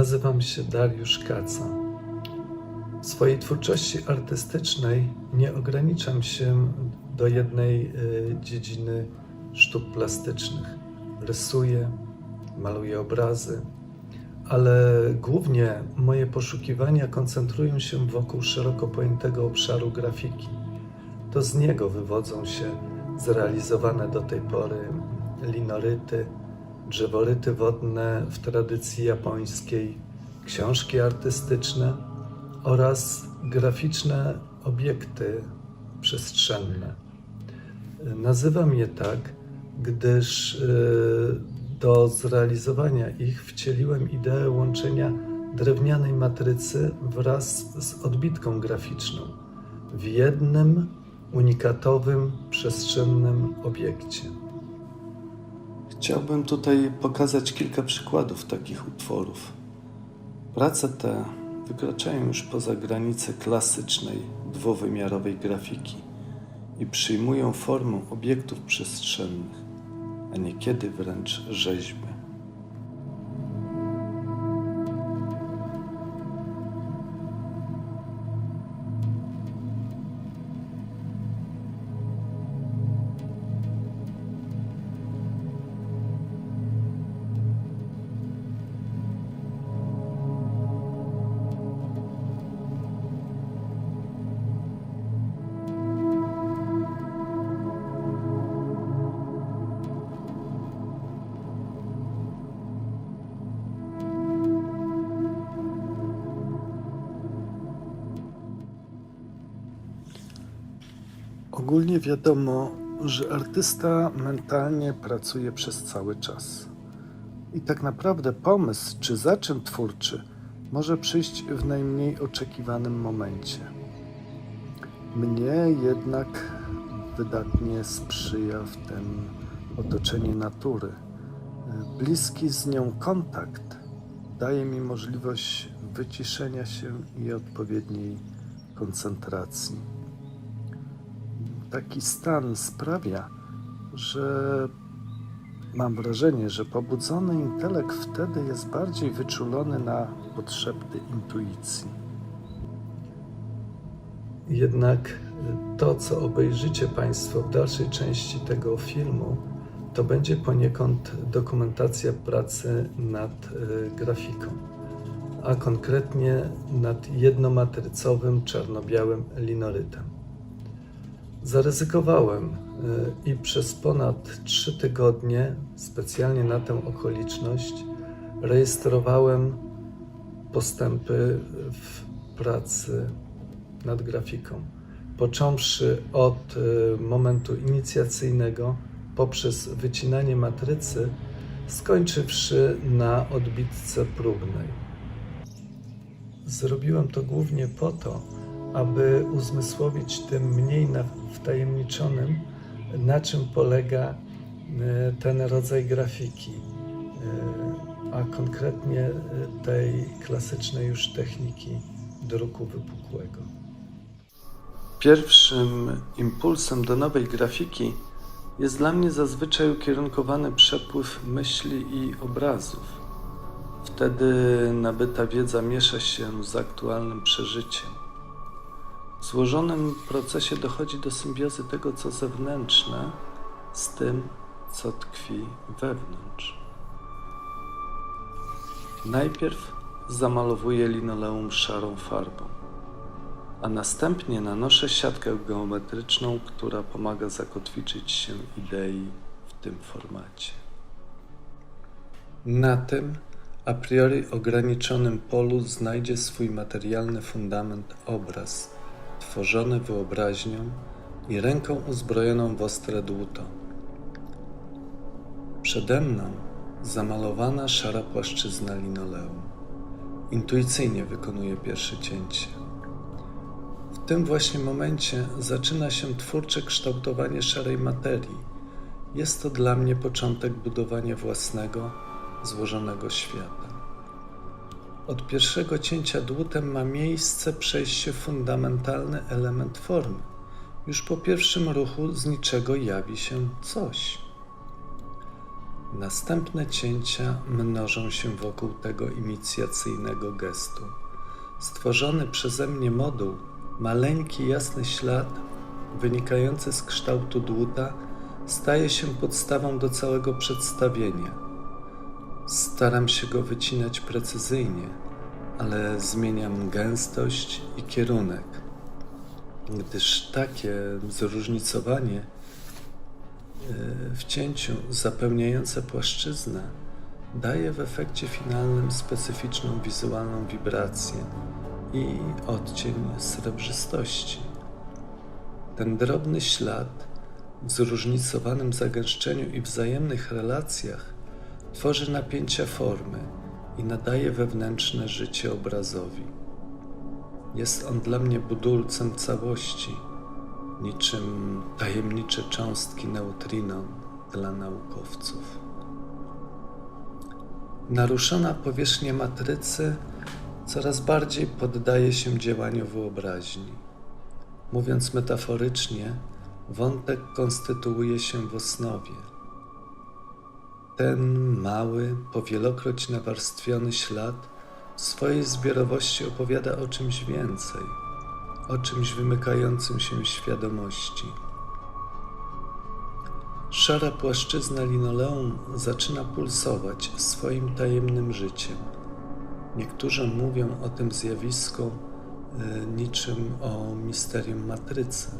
Nazywam się Dariusz Kaca. W swojej twórczości artystycznej nie ograniczam się do jednej y, dziedziny sztuk plastycznych. Rysuję, maluję obrazy, ale głównie moje poszukiwania koncentrują się wokół szeroko pojętego obszaru grafiki. To z niego wywodzą się zrealizowane do tej pory linoryty, drzeworyty wodne w tradycji japońskiej, książki artystyczne oraz graficzne obiekty przestrzenne. Nazywam je tak, gdyż y, do zrealizowania ich wcieliłem ideę łączenia drewnianej matrycy wraz z odbitką graficzną w jednym unikatowym, przestrzennym obiekcie. Chciałbym tutaj pokazać kilka przykładów takich utworów. Prace te wykraczają już poza granice klasycznej, dwuwymiarowej grafiki i przyjmują formę obiektów przestrzennych, a niekiedy wręcz rzeźby. Ogólnie wiadomo, że artysta mentalnie pracuje przez cały czas. I tak naprawdę pomysł czy zaczyn twórczy może przyjść w najmniej oczekiwanym momencie. Mnie jednak wydatnie sprzyja w tym otoczenie natury. Bliski z nią kontakt daje mi możliwość wyciszenia się i odpowiedniej koncentracji taki stan sprawia, że mam wrażenie, że pobudzony intelekt wtedy jest bardziej wyczulony na potrzeby intuicji. Jednak to, co obejrzycie Państwo w dalszej części tego filmu, to będzie poniekąd dokumentacja pracy nad y, grafiką, a konkretnie nad jednomatrycowym czarno-białym linorytem. Zaryzykowałem y, i przez ponad trzy tygodnie, specjalnie na tę okoliczność, rejestrowałem postępy w pracy nad grafiką. Począwszy od y, momentu inicjacyjnego, poprzez wycinanie matrycy, skończywszy na odbitce próbnej. Zrobiłem to głównie po to, aby uzmysłowić tym mniej wtajemniczonym, na czym polega e, ten rodzaj grafiki, e, a konkretnie e, tej klasycznej już techniki druku wypukłego. Pierwszym impulsem do nowej grafiki jest dla mnie zazwyczaj ukierunkowany przepływ myśli i obrazów. Wtedy nabyta wiedza miesza się z aktualnym przeżyciem. W złożonym procesie dochodzi do symbiozy tego, co zewnętrzne, z tym, co tkwi wewnątrz. Najpierw zamalowuję linoleum szarą farbą, a następnie nanoszę siatkę geometryczną, która pomaga zakotwiczyć się idei w tym formacie. Na tym a priori ograniczonym polu znajdzie swój materialny fundament obraz – tworzony wyobraźnią i ręką uzbrojoną w ostre dłuto. Przede mną zamalowana szara płaszczyzna linoleum. Intuicyjnie wykonuję pierwsze cięcie. W tym właśnie momencie zaczyna się twórcze kształtowanie szarej materii. Jest to dla mnie początek budowania własnego, złożonego świata. Od pierwszego cięcia dłutem ma miejsce przejście fundamentalny element formy. Już po pierwszym ruchu z niczego jawi się coś. Następne cięcia mnożą się wokół tego inicjacyjnego gestu. Stworzony przeze mnie moduł, maleńki jasny ślad wynikający z kształtu dłuta, staje się podstawą do całego przedstawienia. Staram się go wycinać precyzyjnie, ale zmieniam gęstość i kierunek, gdyż takie zróżnicowanie e, w cięciu zapełniające płaszczyznę daje w efekcie finalnym specyficzną wizualną wibrację i odcień srebrzystości. Ten drobny ślad w zróżnicowanym zagęszczeniu i wzajemnych relacjach tworzy napięcia formy i nadaje wewnętrzne życie obrazowi. Jest on dla mnie budulcem całości, niczym tajemnicze cząstki neutrinon dla naukowców. Naruszona powierzchnia matrycy coraz bardziej poddaje się działaniu wyobraźni. Mówiąc metaforycznie, wątek konstytuuje się w osnowie. Ten mały, powielokroć nawarstwiony ślad w swojej zbiorowości opowiada o czymś więcej, o czymś wymykającym się świadomości. Szara płaszczyzna linoleum zaczyna pulsować swoim tajemnym życiem. Niektórzy mówią o tym zjawisku y, niczym o misterium matrycy.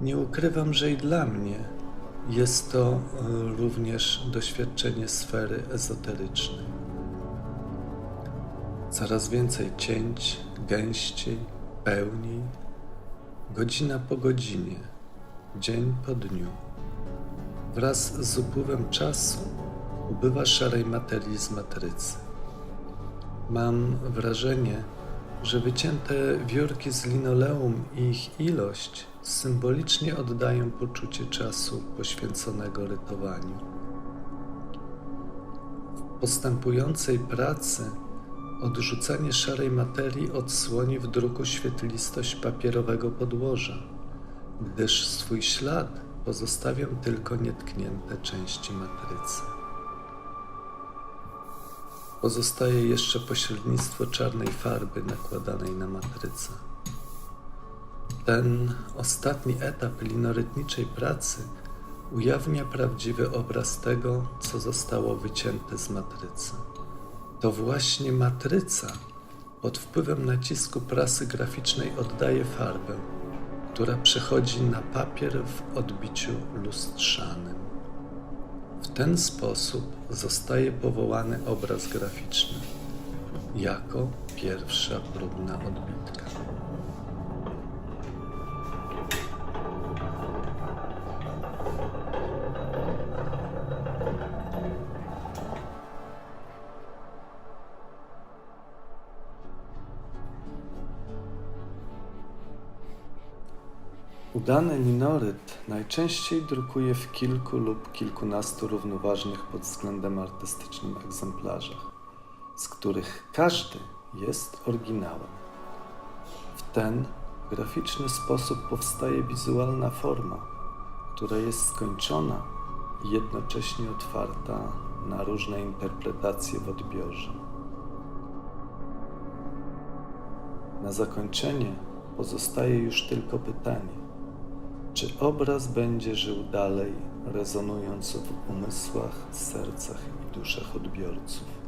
Nie ukrywam, że i dla mnie jest to y, również doświadczenie sfery ezoterycznej. Coraz więcej cięć, gęściej, pełniej, godzina po godzinie, dzień po dniu. Wraz z upływem czasu ubywa szarej materii z matrycy. Mam wrażenie, że wycięte wiórki z linoleum i ich ilość symbolicznie oddają poczucie czasu poświęconego rytowaniu. W postępującej pracy odrzucanie szarej materii odsłoni w druku świetlistość papierowego podłoża, gdyż swój ślad pozostawią tylko nietknięte części matrycy. Pozostaje jeszcze pośrednictwo czarnej farby nakładanej na matrycę. Ten ostatni etap linorytniczej pracy ujawnia prawdziwy obraz tego, co zostało wycięte z matrycy. To właśnie matryca pod wpływem nacisku prasy graficznej oddaje farbę, która przechodzi na papier w odbiciu lustrzanym. W ten sposób zostaje powołany obraz graficzny jako pierwsza próbna odbitka. Udany linoryt najczęściej drukuje w kilku lub kilkunastu równoważnych pod względem artystycznym egzemplarzach, z których każdy jest oryginałem. W ten graficzny sposób powstaje wizualna forma, która jest skończona i jednocześnie otwarta na różne interpretacje w odbiorze. Na zakończenie pozostaje już tylko pytanie czy obraz będzie żył dalej, rezonując w umysłach, sercach i duszach odbiorców?